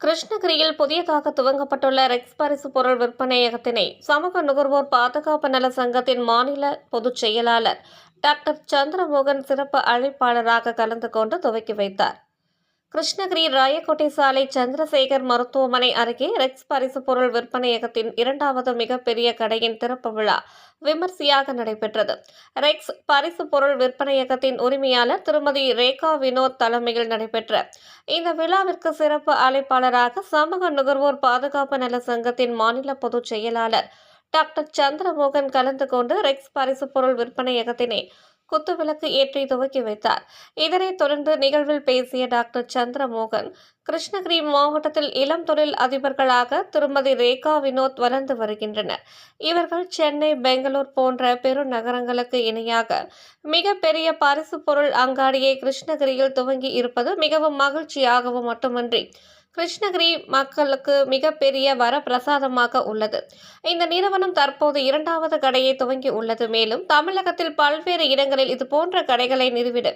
கிருஷ்ணகிரியில் புதியதாக துவங்கப்பட்டுள்ள ரெக்ஸ் பரிசு பொருள் விற்பனையகத்தினை சமூக நுகர்வோர் பாதுகாப்பு நல சங்கத்தின் மாநில பொதுச் செயலாளர் டாக்டர் சந்திரமோகன் சிறப்பு அழைப்பாளராக கலந்து கொண்டு துவக்கி வைத்தார். கிருஷ்ணகிரி ராயக்கோட்டை சாலை சந்திரசேகர் மருத்துவமனை அருகே ரெக்ஸ் பரிசு பொருள் விற்பனையகத்தின் இரண்டாவது மிகப்பெரிய கடையின் திறப்பு விழா விமர்சையாக நடைபெற்றது. ரெக்ஸ் பரிசு பொருள் விற்பனையகத்தின் உரிமையாளர் திருமதி ரேகா வினோத் தலைமையில் நடைபெற்ற இந்த விழாவிற்கு சிறப்பு அழைப்பாளராக சமூக நுகர்வோர் பாதுகாப்பு நல சங்கத்தின் மாநில பொதுச் செயலாளர் டாக்டர் சந்திரமோகன் கலந்து கொண்டு ரெக்ஸ் பரிசு பொருள் விற்பனையகத்தினை குத்துவிளக்கு ஏற்றி துவக்கி வைத்தார். இதனைத் தொடர்ந்து நிகழ்வில் பேசிய டாக்டர் சந்திரமோகன் கிருஷ்ணகிரி மாவட்டத்தில் இளம் தொழில் அதிபர்களாக திருமதி ரேகா வினோத் வளர்ந்து வருகின்றனர். இவர்கள் சென்னை பெங்களூர் போன்ற பெரு நகரங்களுக்கு இணையாக மிகப்பெரிய பரிசு பொருள் அங்காடியை கிருஷ்ணகிரியில் துவங்கி இருப்பது மிகவும் மகிழ்ச்சியாகவும் மட்டுமன்றி கிருஷ்ணகிரி மக்களுக்கு மிகப்பெரிய வரப்பிரசாதமாக உள்ளது. இந்த நிறுவனம் தற்போது இரண்டாவது கடையை துவங்கி உள்ளது. மேலும் தமிழகத்தில் பல்வேறு இடங்களில் இது போன்ற கடைகளை நிறுவிட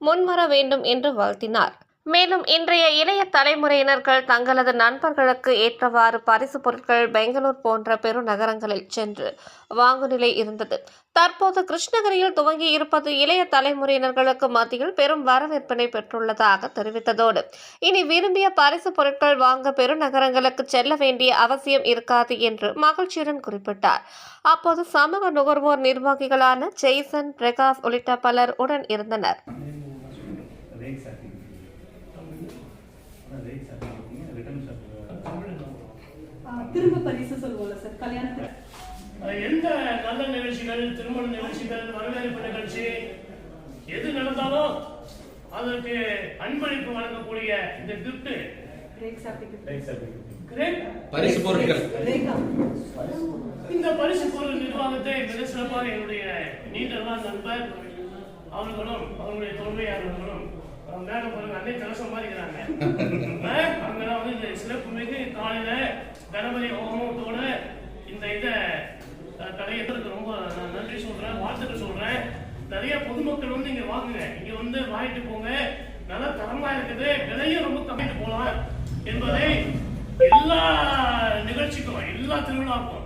முன்வர வேண்டும் என்று வாழ்த்தினார். மேலும் இன்றைய இளைய தலைமுறையினர்கள் தங்களது நண்பர்களுக்கு ஏற்றவாறு பரிசு பொருட்கள் பெங்களூர் போன்ற பெருநகரங்களில் சென்று வாங்கும் நிலை இருந்தது. தற்போது கிருஷ்ணகிரியில் துவங்கி இருப்பது இளைய தலைமுறையினர்களுக்கு மத்தியில் பெரும் வரவேற்பினை பெற்றுள்ளதாக தெரிவித்ததோடு இனி விரும்பிய பரிசு பொருட்கள் வாங்க பெருநகரங்களுக்கு செல்ல வேண்டிய அவசியம் இருக்காது என்று மகிழ்ச்சியுடன் குறிப்பிட்டார். அப்போது சமூக நுகர்வோர் நிர்வாகிகளான ஜெய்சன் பிரகாஷ் உள்ளிட்ட பலர் உடன் இருந்தனர். திரும்ப பரிசு சொல்லுவோம்ல சார் கல்யாணத்துக்கு எந்த நல்ல நிகழ்ச்சிகள் திருமண நிகழ்ச்சிகள் வரவேற்பு நிகழ்ச்சி எது நடந்தாலும் அதற்கு அன்பளிப்பு வழங்கக்கூடிய இந்த கிஃப்ட் பரிசு பொருட்கள். இந்த பரிசு பொருள் நிர்வாகத்தை மிக சிறப்பாக என்னுடைய நீண்ட நண்பர் அவர்களும் அவருடைய தொல்லையாளர்களும் அவங்க மேல பாருங்க அன்னை கலசம் மாதிரி இருக்கிறாங்க. அஹ் அவங்கெல்லாம் வந்து இந்த சிறப்பு மிகு காலையில கணபதி ஹோமத்தோட இந்த இதை அஹ், ரொம்ப நான் நன்றி சொல்றேன் வாழ்த்துக்கள் சொல்றேன். நிறைய பொதுமக்கள் வந்து இங்க வாங்குங்க. இங்க வந்து வாங்கிட்டு போங்க. நல்ல தரமா இருக்குது. விலையும் ரொம்ப கம்மிட்டு போகலாம் என்பதை எல்லா நிகழ்ச்சிக்கும் எல்லா திருவிழாவுக்கும்